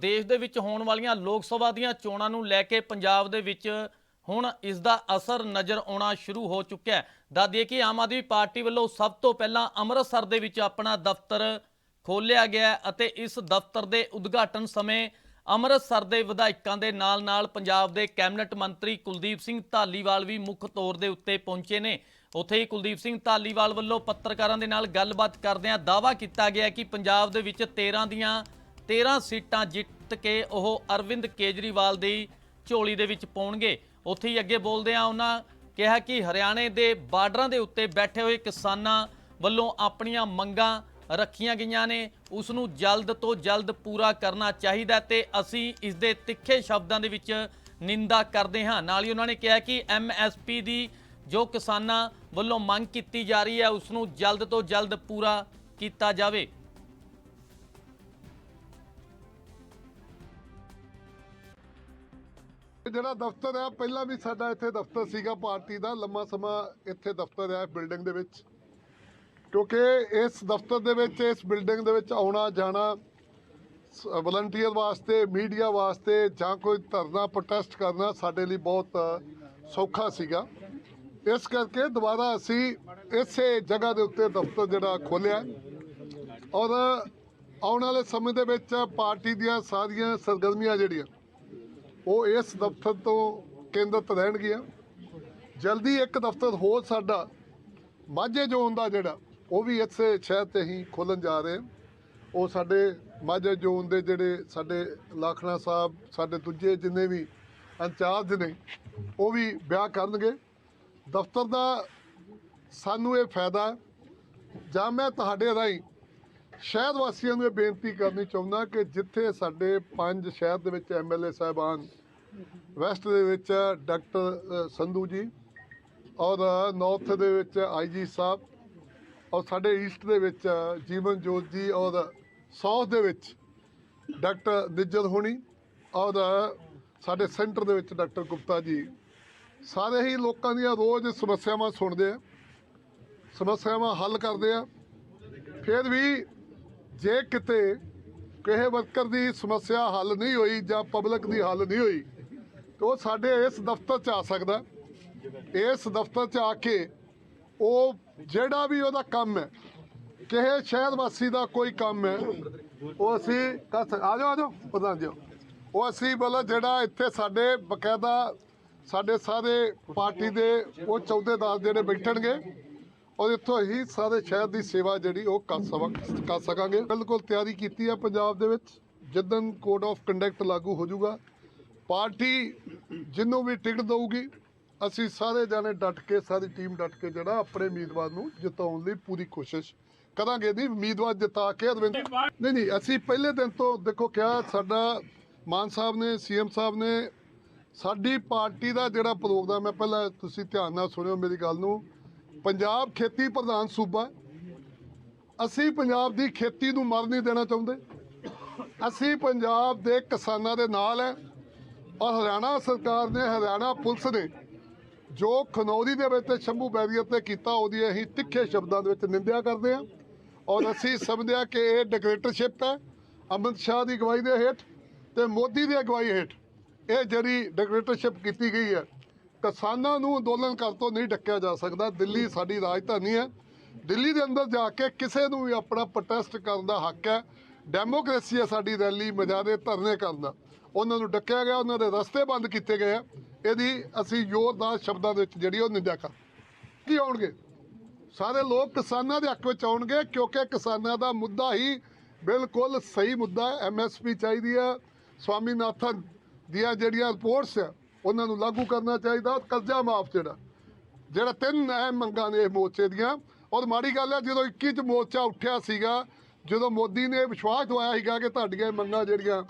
ਦੇਸ਼ ਦੇ ਵਿੱਚ ਹੋਣ ਵਾਲੀਆਂ ਲੋਕ ਸਭਾ ਦੀਆਂ ਚੋਣਾਂ ਨੂੰ ਲੈ ਕੇ ਪੰਜਾਬ ਦੇ ਵਿੱਚ ਹੁਣ ਇਸ ਦਾ ਅਸਰ ਨਜ਼ਰ ਆਉਣਾ ਸ਼ੁਰੂ ਹੋ ਚੁੱਕਿਆ ਹੈ। ਦੱਸ ਕਿ ਆਮ ਆਦਮੀ ਪਾਰਟੀ ਵੱਲੋਂ ਸਭ ਤੋਂ ਪਹਿਲਾਂ ਅੰਮ੍ਰਿਤਸਰ ਦੇ ਵਿੱਚ ਆਪਣਾ ਦਫ਼ਤਰ ਖੋਲ੍ਹਿਆ ਗਿਆ ਅਤੇ ਇਸ ਦਫ਼ਤਰ ਦੇ ਉਦਘਾਟਨ ਸਮੇਂ ਅੰਮ੍ਰਿਤਸਰ ਦੇ ਵਿਧਾਇਕਾਂ ਦੇ ਨਾਲ-ਨਾਲ ਪੰਜਾਬ ਦੇ ਕੈਬਨਿਟ ਮੰਤਰੀ ਕੁਲਦੀਪ ਸਿੰਘ ਧਾਲੀਵਾਲ ਵੀ ਮੁੱਖ ਤੌਰ ਦੇ ਉੱਤੇ ਪਹੁੰਚੇ ਨੇ। ਉੱਥੇ ਹੀ ਕੁਲਦੀਪ ਸਿੰਘ ਧਾਲੀਵਾਲ ਵੱਲੋਂ ਪੱਤਰਕਾਰਾਂ ਦੇ ਨਾਲ ਗੱਲਬਾਤ ਕਰਦਿਆਂ ਦਾਅਵਾ ਕੀਤਾ ਗਿਆ ਕਿ ਪੰਜਾਬ ਦੇ ਵਿੱਚ 13 ਦੀਆਂ 13 ਸੀਟਾਂ ਜਿੱਤ ਕੇ ਉਹ ਅਰਵਿੰਦ ਕੇਜਰੀਵਾਲ ਦੀ ਝੋਲੀ ਦੇ ਵਿੱਚ ਪਾਉਣਗੇ। ਉੱਥੇ ਹੀ ਅੱਗੇ ਬੋਲਦਿਆਂ ਉਹਨਾਂ ਕਿਹਾ ਕਿ ਹਰਿਆਣੇ ਦੇ ਬਾਰਡਰਾਂ ਦੇ ਉੱਤੇ ਬੈਠੇ ਹੋਏ ਕਿਸਾਨਾਂ ਵੱਲੋਂ ਆਪਣੀਆਂ ਮੰਗਾਂ ਰੱਖੀਆਂ ਗਈਆਂ ਨੇ। ਉਸ ਨੂੰ ਜਲਦ ਤੋਂ ਜਲਦ ਪੂਰਾ ਕਰਨਾ ਚਾਹੀਦਾ ਤੇ ਅਸੀਂ ਇਸ ਦੇ ਤਿੱਖੇ ਸ਼ਬਦਾਂ ਦੇ ਵਿੱਚ ਨਿੰਦਾ ਕਰਦੇ ਹਾਂ। ਨਾਲ ਹੀ ਉਹਨਾਂ ਨੇ ਕਿਹਾ ਕਿ ਐਮਐਸਪੀ ਦੀ ਜੋ ਕਿਸਾਨਾਂ ਵੱਲੋਂ ਮੰਗ ਕੀਤੀ ਜਾ ਰਹੀ ਹੈ ਉਸ ਨੂੰ ਜਲਦ ਤੋਂ ਜਲਦ ਪੂਰਾ ਕੀਤਾ ਜਾਵੇ। ਜਿਹੜਾ ਦਫ਼ਤਰ ਹੈ ਪਹਿਲਾਂ ਵੀ ਸਾਡਾ ਇੱਥੇ ਦਫ਼ਤਰ ਸੀਗਾ ਪਾਰਟੀ ਦਾ, ਲੰਮਾ ਸਮਾਂ ਇੱਥੇ ਦਫ਼ਤਰ ਹੈ ਬਿਲਡਿੰਗ ਦੇ ਵਿੱਚ। ਕਿਉਂਕਿ ਇਸ ਦਫ਼ਤਰ ਦੇ ਵਿੱਚ, ਇਸ ਬਿਲਡਿੰਗ ਦੇ ਵਿੱਚ ਆਉਣਾ, ਜਾਣਾ ਵਲੰਟੀਅਰ ਵਾਸਤੇ ਮੀਡੀਆ ਵਾਸਤੇ ਜਾਂ ਕੋਈ ਧਰਨਾ ਪ੍ਰੋਟੈਸਟ ਕਰਨਾ ਸਾਡੇ ਲਈ ਬਹੁਤ ਸੌਖਾ ਸੀਗਾ। ਇਸ ਕਰਕੇ ਦੁਬਾਰਾ ਅਸੀਂ ਇਸੇ ਜਗ੍ਹਾ ਦੇ ਉੱਤੇ ਦਫ਼ਤਰ ਜਿਹੜਾ ਖੋਲਿਆ ਔਰ ਆਉਣ ਵਾਲੇ ਸਮੇਂ ਦੇ ਵਿੱਚ ਪਾਰਟੀ ਦੀਆਂ ਸਾਰੀਆਂ ਸਰਗਰਮੀਆਂ ਜਿਹੜੀਆਂ ਉਹ ਇਸ ਦਫ਼ਤਰ ਤੋਂ ਕੇਂਦਰਿਤ ਰਹਿਣਗੀਆਂ। ਜਲਦੀ ਇੱਕ ਦਫ਼ਤਰ ਹੋਰ ਸਾਡਾ ਮਾਝੇ ਜ਼ੋਨ ਦਾ ਜਿਹੜਾ, ਉਹ ਵੀ ਇਸੇ ਸ਼ਹਿਰ ਤੇ ਹੀ ਖੋਲਣ ਜਾ ਰਹੇ ਉਹ ਸਾਡੇ ਮਾਝੇ ਜ਼ੋਨ ਦੇ ਜਿਹੜੇ ਸਾਡੇ ਲਾਖਣਾ ਸਾਹਿਬ, ਸਾਡੇ ਦੂਜੇ ਜਿੰਨੇ ਵੀ ਇੰਚਾਰਜ ਨੇ, ਉਹ ਵੀ ਵਿਆਹ ਕਰਨਗੇ। ਦਫ਼ਤਰ ਦਾ ਸਾਨੂੰ ਇਹ ਫਾਇਦਾ ਜਾਂ ਮੈਂ ਤੁਹਾਡੇ ਰਾਹੀਂ ਸ਼ਹਿਰ ਵਾਸੀਆਂ ਨੂੰ ਇਹ ਬੇਨਤੀ ਕਰਨੀ ਚਾਹੁੰਦਾ ਕਿ ਜਿੱਥੇ ਸਾਡੇ ਪੰਜ ਸ਼ਹਿਰ ਦੇ ਵਿੱਚ ਐਮਐਲਏ ਸਾਹਿਬਾਨ, ਵੈਸਟ ਦੇ ਵਿੱਚ ਡਾਕਟਰ ਸੰਧੂ ਜੀ, ਔਰ ਨਾਰਥ ਦੇ ਵਿੱਚ ਆਈਜੀ ਸਾਹਿਬ, ਔਰ ਸਾਡੇ ਈਸਟ ਦੇ ਵਿੱਚ ਜੀਵਨ ਜੋਤ ਜੀ, ਔਰ ਸਾਊਥ ਦੇ ਵਿੱਚ ਡਾਕਟਰ ਨਿੱਜਲ ਹੋਣੀ, ਔਰ ਸਾਡੇ ਸੈਂਟਰ ਦੇ ਵਿੱਚ ਡਾਕਟਰ ਗੁਪਤਾ ਜੀ। ਸਾਰੇ ਹੀ ਲੋਕਾਂ ਦੀਆਂ ਰੋਜ਼ ਸਮੱਸਿਆਵਾਂ ਸੁਣਦੇ ਆ, ਸਮੱਸਿਆਵਾਂ ਹੱਲ ਕਰਦੇ ਆ। ਫਿਰ ਵੀ ਜੇ ਕਿਤੇ ਕਿਸੇ ਵਰਕਰ ਦੀ ਸਮੱਸਿਆ ਹੱਲ ਨਹੀਂ ਹੋਈ ਜਾਂ ਪਬਲਿਕ ਦੀ ਹੱਲ ਨਹੀਂ ਹੋਈ, ਤਾਂ ਉਹ ਸਾਡੇ ਇਸ ਦਫ਼ਤਰ 'ਚ ਆ ਸਕਦਾ। ਇਸ ਦਫ਼ਤਰ 'ਚ ਆ ਕੇ ਉਹ ਜਿਹੜਾ ਵੀ ਉਹਦਾ ਕੰਮ ਹੈ, ਕਿਸੇ ਸ਼ਹਿਰ ਵਾਸੀ ਦਾ ਕੋਈ ਕੰਮ ਹੈ, ਉਹ ਅਸੀਂ ਕਰ ਸਕ, ਆ ਜਾਓ ਆ ਜਾਓ ਪ੍ਰਧਾਨ ਜੀ ਉਹ ਅਸੀਂ ਬੋਲੋ ਜਿਹੜਾ ਇੱਥੇ ਸਾਡੇ ਬਕਾਇਦਾ ਸਾਡੇ ਸਾਰੇ ਪਾਰਟੀ ਦੇ ਉਹ ਚੌਧੇਦਾਰ ਜਿਹੜੇ ਬੈਠਣਗੇ ਔਰ ਇੱਥੋਂ ਹੀ ਸਾਰੇ ਸ਼ਹਿਰ ਦੀ ਸੇਵਾ ਜਿਹੜੀ ਉਹ ਕਰ ਸਕਾਂ ਕਰ ਸਕਾਂਗੇ। ਬਿਲਕੁਲ ਤਿਆਰੀ ਕੀਤੀ ਹੈ ਪੰਜਾਬ ਦੇ ਵਿੱਚ। ਜਿੱਦਨ ਕੋਡ ਆਫ ਕੰਡਕਟ ਲਾਗੂ ਹੋ ਜਾਊਗਾ, ਪਾਰਟੀ ਜਿਹਨੂੰ ਵੀ ਟਿਕਟ ਦੇਊਗੀ, ਅਸੀਂ ਸਾਰੇ ਜਾਣੇ ਡਟ ਕੇ, ਸਾਰੀ ਟੀਮ ਡਟ ਕੇ ਜਿਹੜਾ ਆਪਣੇ ਉਮੀਦਵਾਰ ਨੂੰ ਜਿਤਾਉਣ ਲਈ ਪੂਰੀ ਕੋਸ਼ਿਸ਼ ਕਰਾਂਗੇ। ਦੀ ਉਮੀਦਵਾਰ ਜਿਤਾ ਕੇ ਅਰਵਿੰਦ ਨਹੀਂ ਨਹੀਂ, ਅਸੀਂ ਪਹਿਲੇ ਦਿਨ ਤੋਂ ਦੇਖੋ ਕਿਹਾ ਸਾਡਾ ਮਾਨ ਸਾਹਿਬ ਨੇ, ਸੀਐਮ ਸਾਹਿਬ ਨੇ ਸਾਡੀ ਪਾਰਟੀ ਦਾ ਜਿਹੜਾ ਪ੍ਰੋਗਰਾਮ ਹੈ, ਪਹਿਲਾਂ ਤੁਸੀਂ ਧਿਆਨ ਨਾਲ ਸੁਣਿਓ ਮੇਰੀ ਗੱਲ ਨੂੰ। ਪੰਜਾਬ ਖੇਤੀ ਪ੍ਰਧਾਨ ਸੂਬਾ ਅਸੀਂ ਪੰਜਾਬ ਦੀ ਖੇਤੀ ਨੂੰ ਮਰ ਨਹੀਂ ਦੇਣਾ ਚਾਹੁੰਦੇ। ਅਸੀਂ ਪੰਜਾਬ ਦੇ ਕਿਸਾਨਾਂ ਦੇ ਨਾਲ ਹੈ। ਔਰ ਹਰਿਆਣਾ ਸਰਕਾਰ ਨੇ, ਹਰਿਆਣਾ ਪੁਲਿਸ ਨੇ ਜੋ ਖਨੌਰੀ ਦੇ ਵਿੱਚ ਸ਼ੰਭੂ ਬੈਰੀਅਰ ਤੇ ਕੀਤਾ, ਉਹਦੀ ਅਸੀਂ ਤਿੱਖੇ ਸ਼ਬਦਾਂ ਦੇ ਵਿੱਚ ਨਿੰਦਿਆ ਕਰਦੇ ਹਾਂ। ਔਰ ਅਸੀਂ ਸਮਝਦੇ ਹਾਂ ਕਿ ਇਹ ਡਿਕਟੇਟਰਸ਼ਿਪ ਹੈ। ਅਮਿਤ ਸ਼ਾਹ ਦੀ ਅਗਵਾਈ ਦੇ ਹੇਠ ਤੇ ਮੋਦੀ ਦੀ ਅਗਵਾਈ ਹੇਠ ਇਹ ਜਿਹੜੀ ਡਿਕਟੇਟਰਸ਼ਿਪ ਕੀਤੀ ਗਈ ਹੈ ਕਿਸਾਨਾਂ ਨੂੰ ਅੰਦੋਲਨ ਕਰਨ ਤੋਂ ਨਹੀਂ ਡੱਕਿਆ ਜਾ ਸਕਦਾ। ਦਿੱਲੀ ਸਾਡੀ ਰਾਜਧਾਨੀ ਹੈ। ਦਿੱਲੀ ਦੇ ਅੰਦਰ ਜਾ ਕੇ ਕਿਸੇ ਨੂੰ ਵੀ ਆਪਣਾ ਪ੍ਰੋਟੈਸਟ ਕਰਨ ਦਾ ਹੱਕ ਹੈ। ਡੈਮੋਕ੍ਰੇਸੀ ਹੈ ਸਾਡੀ ਰੈਲੀ ਮਜਾਦੇ ਧਰਨੇ ਕਰਨ ਦਾ। ਉਹਨਾਂ ਨੂੰ ਡੱਕਿਆ ਗਿਆ, ਉਹਨਾਂ ਦੇ ਰਸਤੇ ਬੰਦ ਕੀਤੇ ਗਏ ਆ। ਇਹਦੀ ਅਸੀਂ ਜ਼ੋਰਦਾਰ ਸ਼ਬਦਾਂ ਦੇ ਵਿੱਚ ਜਿਹੜੀ ਉਹ ਨਿੰਦਿਆ ਕਰ ਕੀ ਆਉਣਗੇ? ਸਾਰੇ ਲੋਕ ਕਿਸਾਨਾਂ ਦੇ ਹੱਕ ਵਿੱਚ ਆਉਣਗੇ ਕਿਉਂਕਿ ਕਿਸਾਨਾਂ ਦਾ ਮੁੱਦਾ ਹੀ ਬਿਲਕੁਲ ਸਹੀ ਮੁੱਦਾ ਹੈ। ਐਮਐਸਪੀ ਚਾਹੀਦੀ ਹੈ। ਸਵਾਮੀਨਾਥਨ ਦੀਆਂ ਜਿਹੜੀਆਂ ਰਿਪੋਰਟਸ ਆ ਉਹਨਾਂ ਨੂੰ ਲਾਗੂ ਕਰਨਾ ਚਾਹੀਦਾ, ਕਰਜ਼ਾ ਮਾਫ ਜਿਹੜਾ। ਜਿਹੜਾ ਤਿੰਨ ਅਹਿਮ ਮੰਗਾਂ ਨੇ ਇਹ ਮੋਰਚੇ ਦੀਆਂ। ਔਰ ਮਾੜੀ ਗੱਲ ਹੈ, ਜਦੋਂ 21 ਚ ਮੋਰਚਾ ਉੱਠਿਆ ਸੀਗਾ, ਜਦੋਂ ਮੋਦੀ ਨੇ ਵਿਸ਼ਵਾਸ ਦਵਾਇਆ ਸੀਗਾ ਕਿ ਤੁਹਾਡੀਆਂ ਮੰਗਾਂ ਜਿਹੜੀਆਂ